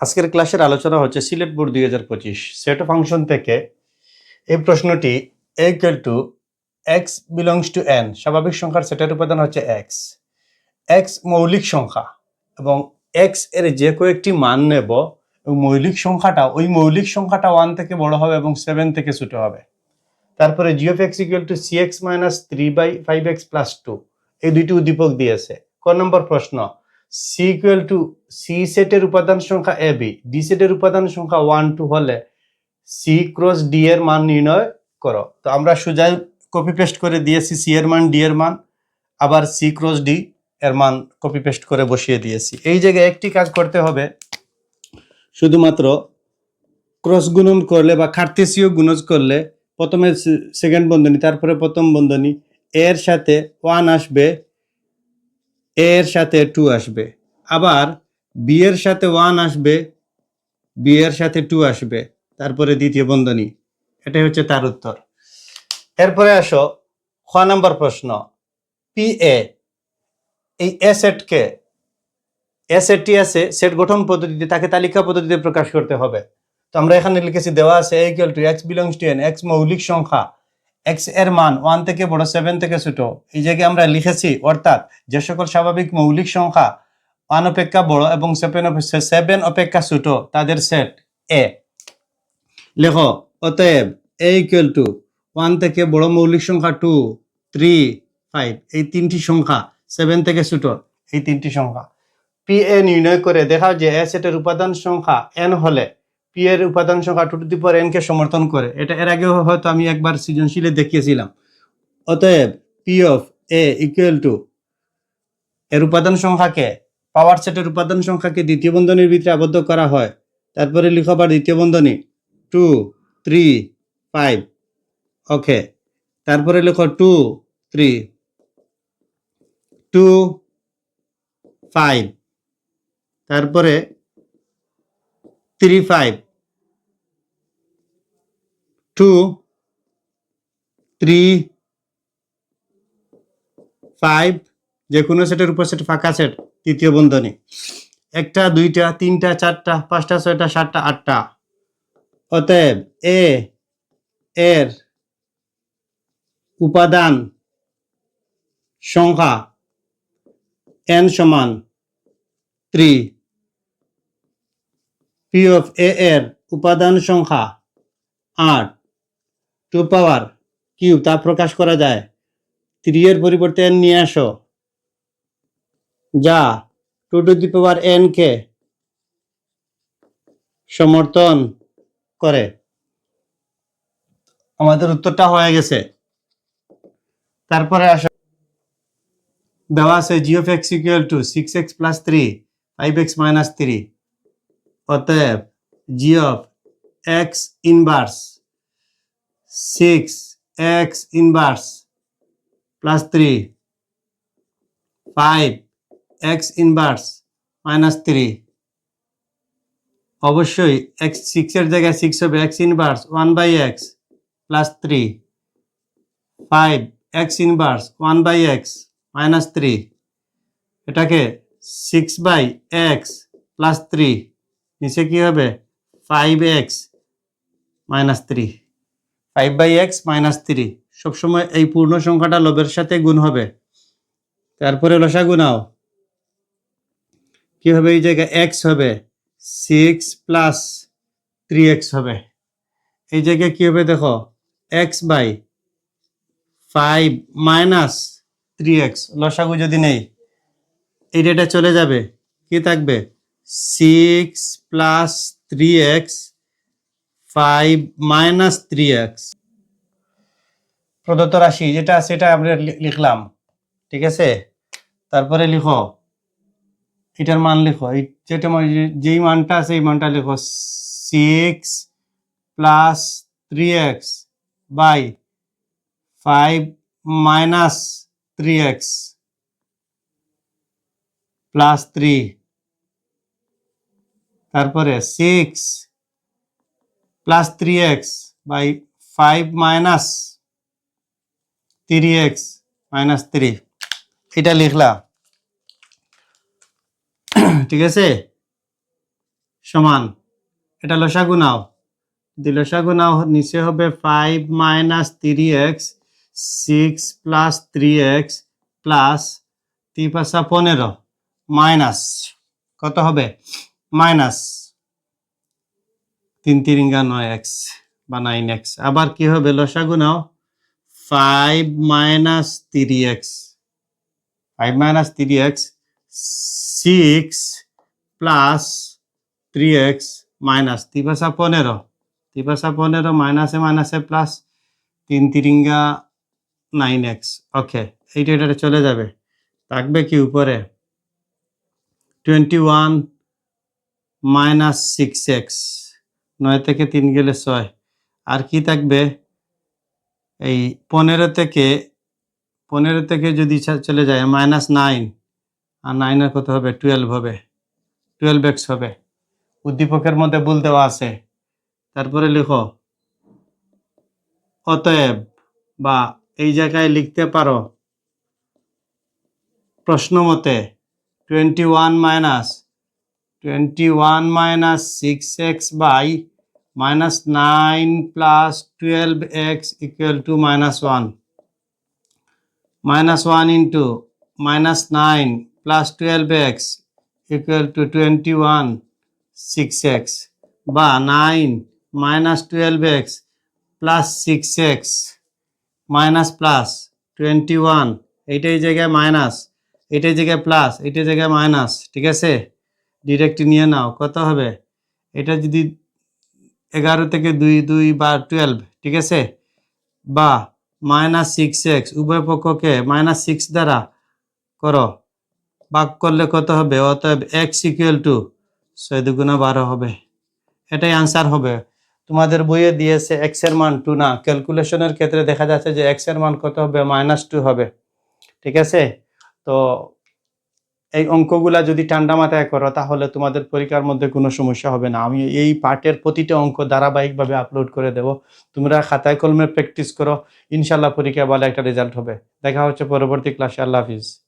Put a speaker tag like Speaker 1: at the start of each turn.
Speaker 1: আজকের ক্লাসের আলোচনা হচ্ছে সিলেট বোর্ড দুই হাজার পঁচিশ। সেট ফাংশন থেকে এই প্রশ্নটি equal to X belongs to N স্বাভাবিক সংখ্যার সেটের উপাদান হচ্ছে এক্স এক্স মৌলিক সংখ্যা এবং এক্সের যে কয়েকটি মান নেব মৌলিক সংখ্যাটা ওই মৌলিক সংখ্যাটা ওয়ান থেকে বড় হবে এবং সেভেন থেকে ছোট হবে। তারপরে G of X equal to C X minus three by five X plus two এই দুইটি উদ্দীপক দিয়েছে। ক নম্বর প্রশ্ন সি ইকুয়াল টু সি সেটের উপাদান সংখ্যা এ বি ডি সেটের উপাদান সংখ্যা ওয়ান টু হলে সি ক্রস ডি এর মান নির্ণয় করো। তো আমরা সোজা কপি পেস্ট করে দিয়েছি সি এর মান ডি এর মান, আবার সি ক্রস ডি এর মান কপি পেস্ট করে বসিয়ে দিয়েছি। এই জায়গায় একটি কাজ করতে হবে, শুধুমাত্র ক্রস গুণন করলে বা কার্তেসীয় গুণজ করলে প্রথমে সেকেন্ড বন্ধনী, তারপরে প্রথম বন্ধনী, এর সাথে ওয়ান আসবে এর সাথে টু আসবে। আবার বি এর সাথে ওয়ান আসবে, বি এর সাথে টু আসবে। তারপরে দ্বিতীয় বন্ধনী। এটাই হচ্ছে তার উত্তর। এরপরে আসো, খ নম্বর প্রশ্ন। পি এ এই এ সেটকে এ আছে সেট গঠন পদ্ধতিতে তাকে তালিকা পদ্ধতিতে প্রকাশ করতে হবে। তো আমরা এখানে লিখেছি দেওয়া আছে equal to X belongs to N X মৌলিক সংখ্যা। এক্সের মান ওয়ান থেকে বড় সেভেন থেকে ছোট। এই জায়গায় আমরা লিখেছি, অর্থাৎ যে সকল স্বাভাবিক মৌলিক সংখ্যা ওয়ান অপেক্ষা বড় এবং সেভেন সেভেন অপেক্ষা ছোট, তাদের সেট এ লেখো, অতএব এ ইকুয়াল টু ওয়ান থেকে বড় মৌলিক সংখ্যা টু থ্রি ফাইভ এই তিনটি সংখ্যা সেভেন থেকে ছোট, এই তিনটি সংখ্যা। পি এ নির্ণয় করে দেখা যে এ সেটের উপাদান সংখ্যা এন হলে পি এর উপাদান সংখ্যা two to the power N কে সমর্থন করে। এটা এর আগেও হয়তো আমি একবার সৃজনশীলে দেখিয়েছিলাম। অতএব P of A equal to এর উপাদান সংখ্যাকে পাওয়ার সেটের উপাদান সংখ্যাকে দ্বিতীয় বন্ধনীর ভিতরে আবদ্ধ করা হয়। তারপরে লিখো আবার দ্বিতীয় বন্ধনী। টু থ্রি ফাইভ ওকে তারপরে লেখো টু থ্রি টু ফাইভ তারপরে three five two three five যে কোনো সেটের উপর সেট ফাঁকা সেট তৃতীয় বন্ধনী। একটা, দুইটা, তিনটা, চারটা, পাঁচটা, ছয়টা, সাতটা, আটটা। অতএব এ এর উপাদান সংখ্যা এন সমান থ্রি পি অফ এ এর উপাদান সংখ্যা আট। টু পাওয়ার কিউ তা প্রকাশ করা যায়। থ্রি এর পরিবর্তে এন নিয়ে আসো। যা two to the power N কে সমর্থন করে। আমাদের উত্তরটা হয়ে গেছে। তারপরে আসো। দেওয়া আছে G of X equal to six X plus three five X minus three অতএব G of X inverse six X inverse plus three five X inverse minus three অবশ্যই এক্স সিক্সের জায়গায় সিক্স হবে X inverse one by X plus three five X inverse one by X minus three এটাকে six by X plus three নিচে কি হবে? Five X minus three five by X minus three সবসময় এই পূর্ণ সংখ্যাটা লবের সাথে গুণ হবে। তারপরে লসা গুণাও কি হবে? এই জায়গায় এক্স হবে। সিক্স প্লাস থ্রি এক্স হবে। এই জায়গায় কি হবে দেখো? X by five minus three X লসাগু যদি নেই, এই ডেটা চলে যাবে। কি থাকবে? Six plus three X five minus three X প্রদত্ত রাশি যেটা সেটা আমরা লি- লিখলাম, ঠিক আছে? তারপরে লিখো, এটার মান লিখো, এই যেটা যেই মানটা আছে এই মানটা লিখো six plus three X by five minus three X plus three তারপরে six plus three X by five minus three X minus three এটা লিখলাম ঠিক আছে? সমান। এটা লসাগু নাও। লসাগু নাও, নিচে হবে five minus three X six plus three X plus তিন পাঁচা পনেরো। মাইনাস কত হবে? মাইনাস তিন তিরিঙ্গা নয় এক্স বা নাইন এক্স। আবার কি হবে? লসাগু নাও। Five minus three X. Five minus three X, six plus three X minus. তিপাশা পনেরো। তিপাশা পনেরো মাইনাসে মাইনাসে প্লাস তিন তিরিঙ্গা নাইন এক্স। ওকে, এইটা এটা চলে যাবে। থাকবে কি উপরে? Twenty one minus six X. নয় থেকে তিন গেলে ছয়। আর কি থাকবে? এই পনেরো থেকে পনেরো থেকে যদি চলে যায় মাইনাস নাইন আর নাইনের কত হবে? টুয়েলভ হবে। টুয়েলভ এক্স হবে। উদ্দীপকের মধ্যে ভুল দেওয়া আছে। তারপরে লিখো, অতএব বা এই জায়গায় লিখতে পারো, প্রশ্ন মতে twenty one minus twenty one minus six X by minus nine plus twelve X equal to minus one minus 1 into minus 9 plus 12x equal to 21 6x বা 9 minus 12x x 6x minus plus 21 এইটাই জায়গায় minus এটাই জায়গায় plus এটাই জায়গায় minus ঠিক আছে? Direct নিয়ে নাও, কত হবে? এটা যদি এগারো থেকে দুই দুই বা টুয়েলভ ঠিক আছে? বা মাইনাস সিক্স এক্স উভয় পক্ষকে মাইনাস সিক্স দ্বারা করো। ভাগ করলে কত হবে? অতএব এক্স ইকুয়াল টু ছয় দুগুণা বারো হবে। এটাই আনসার হবে। তোমাদের বইয়ে দিয়েছে এক্সের মান টু না। ক্যালকুলেশনের ক্ষেত্রে দেখা যাচ্ছে যে এক্সের মান কত হবে? মাইনাস টু হবে। ঠিক আছে? তো এই অঙ্কগুলা যদি ঠান্ডা মাথায় করো, তাহলে তোমাদের পরীক্ষার মধ্যে কোনো সমস্যা হবে না। আমি এই পার্টের প্রতিটা অঙ্ক ধারাবাহিকভাবে আপলোড করে দেব। তোমরা খাতায় কলমে প্র্যাকটিস করো। ইনশাল্লাহ পরীক্ষা বলে একটা রেজাল্ট হবে। দেখা হচ্ছে পরবর্তী ক্লাসে আল্লাহ হাফিজ।